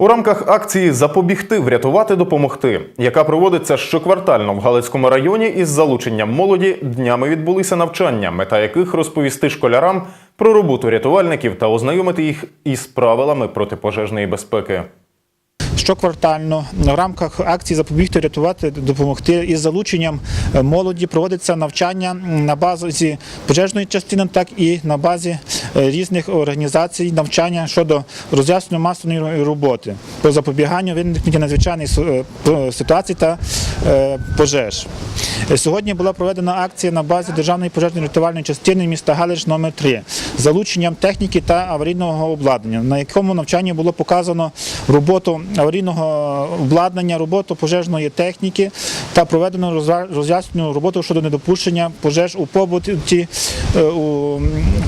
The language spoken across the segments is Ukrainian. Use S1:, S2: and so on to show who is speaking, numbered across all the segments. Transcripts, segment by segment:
S1: У рамках акції Запобігти, врятувати, допомогти, яка проводиться щоквартально в Галицькому районі із залученням молоді, днями відбулися навчання, мета яких розповісти школярам про роботу рятувальників та ознайомити їх із правилами протипожежної безпеки.
S2: Щоквартально в рамках акції запобігти, рятувати, допомогти із залученням е, молоді проводиться навчання на базі пожежної частини, так і на базі різних організацій навчання щодо роз'яснення масової роботи по запобіганню виникнення надзвичайних е, ситуацій та е, пожеж. Е, Сьогодні була проведена акція на базі Державної пожежно-рятувальної частини міста Галич номер 3 з залученням техніки та аварійного обладнання, на якому навчанні було показано роботу аварійного обладнання, роботу пожежної техніки та проведено роз'яснену роботу щодо недопущення пожеж у побуті е,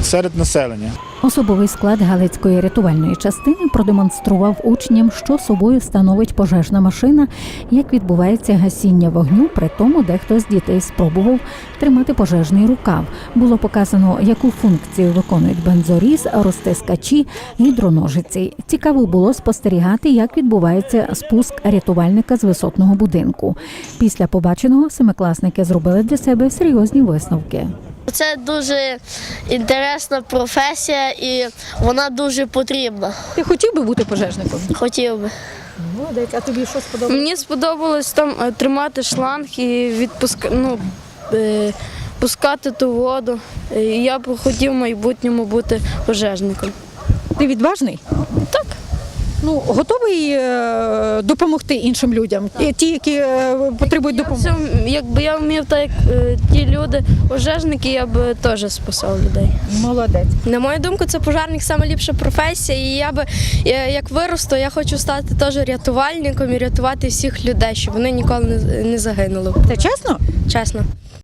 S2: серед населення.
S3: Особовий склад Галицької рятувальної частини продемонстрував учням, що собою становить пожежна машина, як відбувається гасіння вогню. При тому дехто з дітей спробував тримати пожежний рукав. Було показано, яку функцію виконують бензоріз, розтискачі, гідроножиці. Цікаво було спостерігати, як відбувається спуск рятувальника з висотного будинку. Після побаченого семикласники зробили для себе серйозні висновки.
S4: Це дуже інтересна професія і вона дуже потрібна.
S5: Ти хотів би бути пожежником?
S4: Хотів би.
S5: Молодець, а тобі що сподобалося?
S6: Мені сподобалось там е, тримати шланг і відпуска... ну, е, пускати ту воду. Е, і Я б хотів в майбутньому бути пожежником.
S5: Ти відважний? Ну, готовий е, допомогти іншим людям, І ті, які е, потребують
S6: Я
S5: допомоги.
S6: якби я вмів так, як е, ті люди, пожежники, я б теж спасав людей.
S5: Молодець.
S7: На мою думку, це пожарник найліпша професія. І я би е, як виросту, я хочу стати теж рятувальником і рятувати всіх людей, щоб вони ніколи не, не загинули.
S5: Це чесно?
S7: Чесно.